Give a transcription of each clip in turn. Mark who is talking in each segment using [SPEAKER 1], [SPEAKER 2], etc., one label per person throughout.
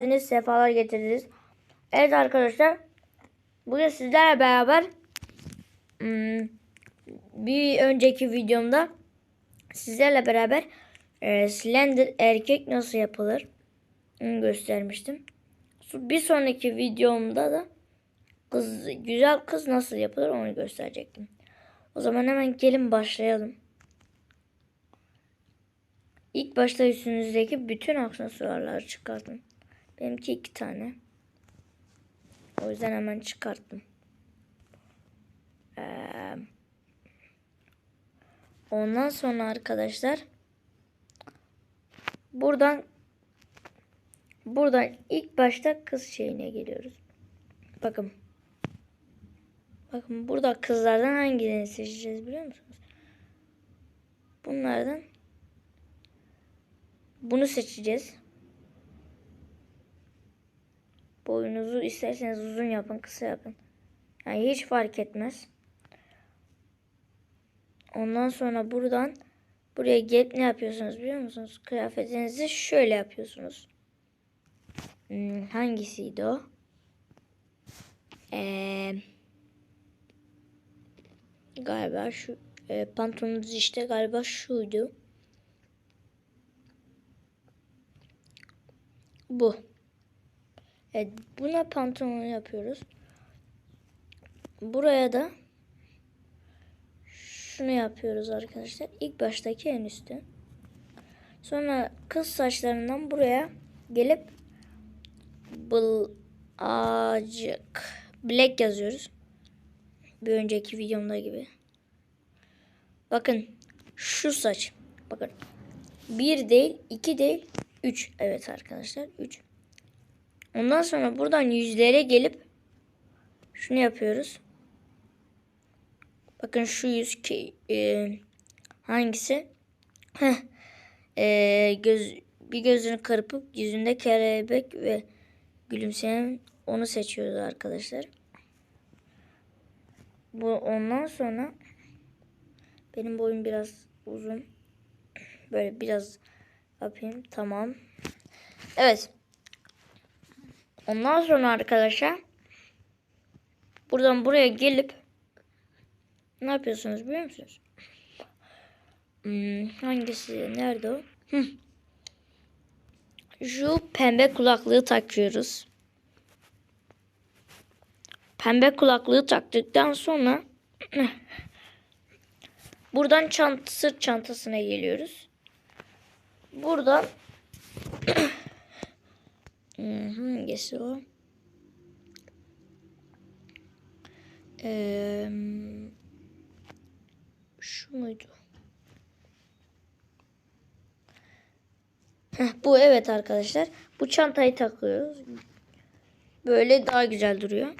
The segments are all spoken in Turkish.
[SPEAKER 1] geldiniz, sefalar getirdiniz. Evet arkadaşlar, bugün sizlerle beraber hmm, bir önceki videomda sizlerle beraber e, Slender erkek nasıl yapılır onu göstermiştim. Bir sonraki videomda da kız güzel kız nasıl yapılır onu gösterecektim. O zaman hemen gelin başlayalım. İlk başta üstünüzdeki bütün aksesuarları çıkartın. Benimki iki tane. O yüzden hemen çıkarttım. Ee, ondan sonra arkadaşlar buradan buradan ilk başta kız şeyine geliyoruz. Bakın. Bakın burada kızlardan hangilerini seçeceğiz biliyor musunuz? Bunlardan bunu seçeceğiz. Boyunuzu isterseniz uzun yapın, kısa yapın. Yani hiç fark etmez. Ondan sonra buradan buraya gelip ne yapıyorsunuz biliyor musunuz? Kıyafetinizi şöyle yapıyorsunuz. Hmm, hangisiydi o? Ee, galiba şu e, pantolonunuz işte galiba şuydu. Bu. Evet, buna pantolon yapıyoruz. Buraya da şunu yapıyoruz arkadaşlar. İlk baştaki en üstü. Sonra kız saçlarından buraya gelip bılacık black yazıyoruz. Bir önceki videomda gibi. Bakın şu saç. Bakın. Bir değil, iki değil, üç. Evet arkadaşlar, üç. Ondan sonra buradan yüzlere gelip şunu yapıyoruz. Bakın şu yüz ki e, hangisi? Heh, e, göz bir gözünü kırpıp yüzünde kelebek ve gülümseyen onu seçiyoruz arkadaşlar. Bu ondan sonra benim boyum biraz uzun. Böyle biraz yapayım. Tamam. Evet. Ondan sonra arkadaşlar buradan buraya gelip ne yapıyorsunuz biliyor musunuz? Hmm, hangisi? Nerede o? Şu pembe kulaklığı takıyoruz. Pembe kulaklığı taktıktan sonra buradan çant sırt çantasına geliyoruz. Buradan Hmm, hangisi o? Ee, şu muydu? Heh, bu evet arkadaşlar. Bu çantayı takıyoruz. Böyle daha güzel duruyor.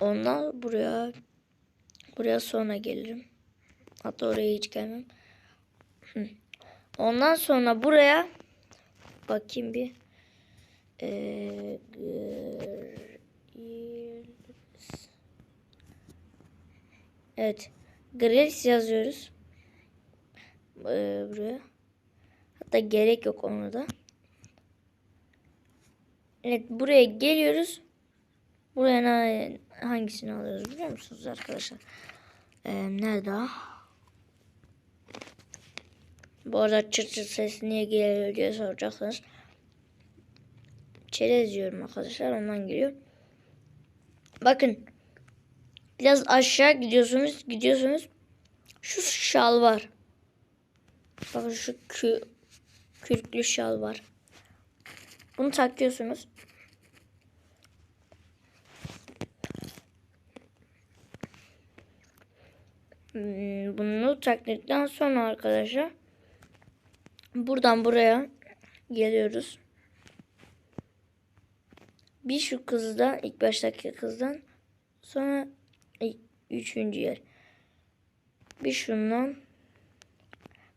[SPEAKER 1] Ondan buraya buraya sonra gelirim. Hatta oraya hiç gelmem. Ondan sonra buraya Bakayım bir. Ee, evet. Grills yazıyoruz. Ee, buraya. Hatta gerek yok onu da. Evet buraya geliyoruz. Buraya hangisini alıyoruz biliyor musunuz arkadaşlar? Ee, nerede? Bu arada çıt çıt ses niye geliyor diye soracaksınız. Çerez diyorum arkadaşlar ondan geliyor. Bakın. Biraz aşağı gidiyorsunuz. Gidiyorsunuz. Şu şal var. Bakın şu kü, kürklü şal var. Bunu takıyorsunuz. Hmm, bunu taktıktan sonra arkadaşlar Buradan buraya geliyoruz. Bir şu kızda ilk baştaki kızdan sonra üçüncü yer. Bir şundan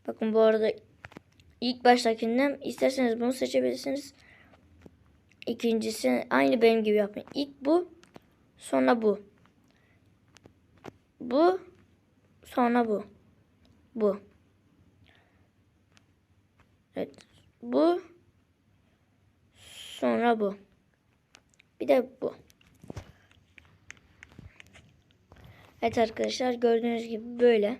[SPEAKER 1] bakın bu arada ilk baştakinden isterseniz bunu seçebilirsiniz. İkincisi aynı benim gibi yapın. İlk bu sonra bu. Bu sonra bu. Bu. Evet. Bu Sonra bu. Bir de bu. Evet arkadaşlar gördüğünüz gibi böyle.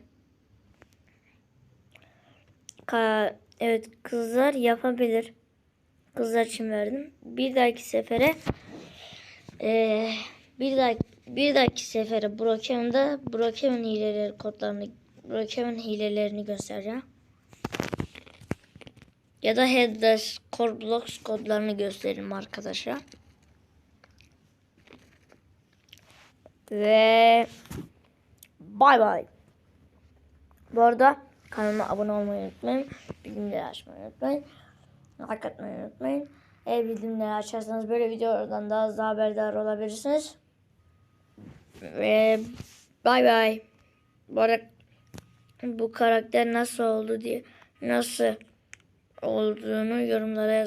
[SPEAKER 1] Ka evet kızlar yapabilir. Kızlar için verdim. Bir dahaki sefere eee, bir dahaki bir dahaki sefere Brokeman'da Brokeman hileleri kodlarını Brokeman hilelerini göstereceğim. Ya da Headless Core Blocks kodlarını gösteririm arkadaşlar. Ve bay bay. Bu arada kanalıma abone olmayı unutmayın. Bildirimleri açmayı unutmayın. Like atmayı unutmayın. Eğer bildirimleri açarsanız böyle videolardan daha hızlı haberdar olabilirsiniz. Ve bay bay. Bu arada bu karakter nasıl oldu diye nasıl olduğunu yorumlara yazın.